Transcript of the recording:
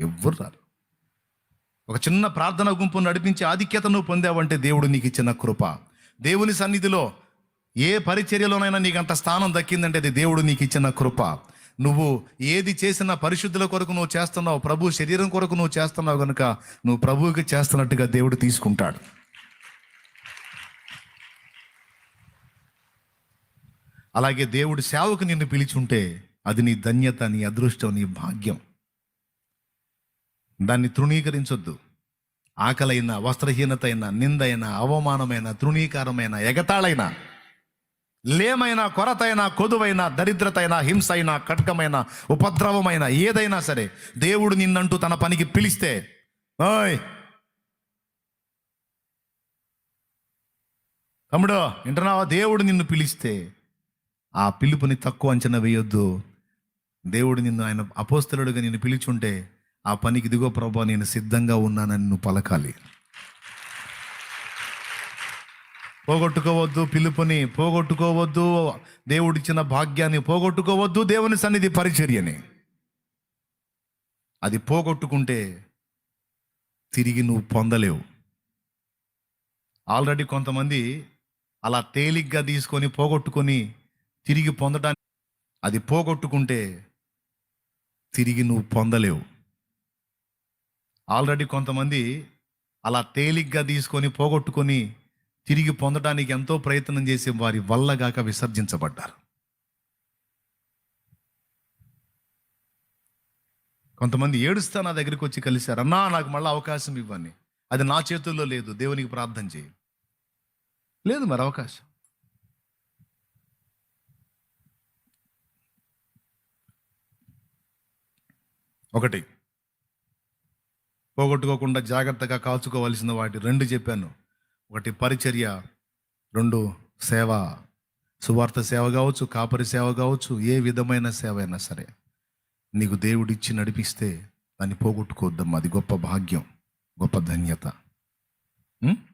ఎవ్వరు రారు. ఒక చిన్న ప్రార్థన గుంపు నడిపించి ఆధిక్యతను పొందావంటే దేవుడు నీకు ఇచ్చిన కృప. దేవుని సన్నిధిలో ఏ పరిచర్యలోనైనా నీకు అంత స్థానం దక్కిందంటే అది దేవుడు నీకు ఇచ్చిన కృప. నువ్వు ఏది చేసినా పరిశుద్ధుల కొరకు నువ్వు చేస్తున్నావు ప్రభు శరీరం కొరకు నువ్వు చేస్తున్నావు కనుక నువ్వు ప్రభువుకి చేస్తున్నట్టుగా దేవుడు తీసుకుంటాడు. అలాగే దేవుడు సేవకు నిన్ను పిలిచుంటే అది నీ ధన్యత నీ అదృష్టం నీ భాగ్యం. దాన్ని తృణీకరించొద్దు. ఆకలైన వస్త్రహీనత అయిన నిందైన అవమానమైన తృణీకారమైన ఎగతాళైన లేమైన కొరతైన కొదువైన దరిద్రతైన హింస అయిన ఖడ్గమైన ఉపద్రవమైన ఏదైనా సరే దేవుడు నిన్నంటూ తన పనికి పిలిస్తే ఓయ్! తమ్ముడు వింటున్నావా? దేవుడు నిన్ను పిలిస్తే ఆ పిలుపుని తక్కువ అంచనా వేయొద్దు. దేవుడు నిన్ను ఆయన అపోస్తలుడుగా నిన్ను పిలిచుంటే ఆ పనికి ఇదిగో ప్రభా నేను సిద్ధంగా ఉన్నానని నువ్వు పలకాలి. పోగొట్టుకోవద్దు పిలుపుని పోగొట్టుకోవద్దు దేవుడిచ్చిన భాగ్యాన్ని పోగొట్టుకోవద్దు దేవుని సన్నిధి పరిచర్యని. అది పోగొట్టుకుంటే తిరిగి నువ్వు పొందలేవు. ఆల్రెడీ కొంతమంది అలా తేలిగ్గా తీసుకొని పోగొట్టుకొని తిరిగి పొందడానికి అది పోగొట్టుకుంటే తిరిగి నువ్వు పొందలేవు. ఆల్రెడీ కొంతమంది అలా తేలిగ్గా తీసుకొని పోగొట్టుకొని తిరిగి పొందడానికి ఎంతో ప్రయత్నం చేసే వారి వల్లగాక విసర్జించబడ్డారు. కొంతమంది ఏడుస్తా నా దగ్గరికి వచ్చి కలిశారు అన్నా నాకు మళ్ళీ అవకాశం ఇవ్వని అది నా చేతుల్లో లేదు దేవునికి ప్రార్థన చేయి. లేదు మరి అవకాశం. ఒకటి పోగొట్టుకోకుండా జాగ్రత్తగా కాచుకోవలసిన వాటి రెండు చెప్పాను. ఒకటి పరిచర్య రెండు సేవ. సువార్త సేవ కావచ్చు కాపరి సేవ కావచ్చు ఏ విధమైన సేవ అయినా సరే. నీకు దేవుడిచ్చి నడిపిస్తే దాన్ని పోగొట్టుకోవద్దమ్మా. అది గొప్ప భాగ్యం గొప్ప ధన్యత.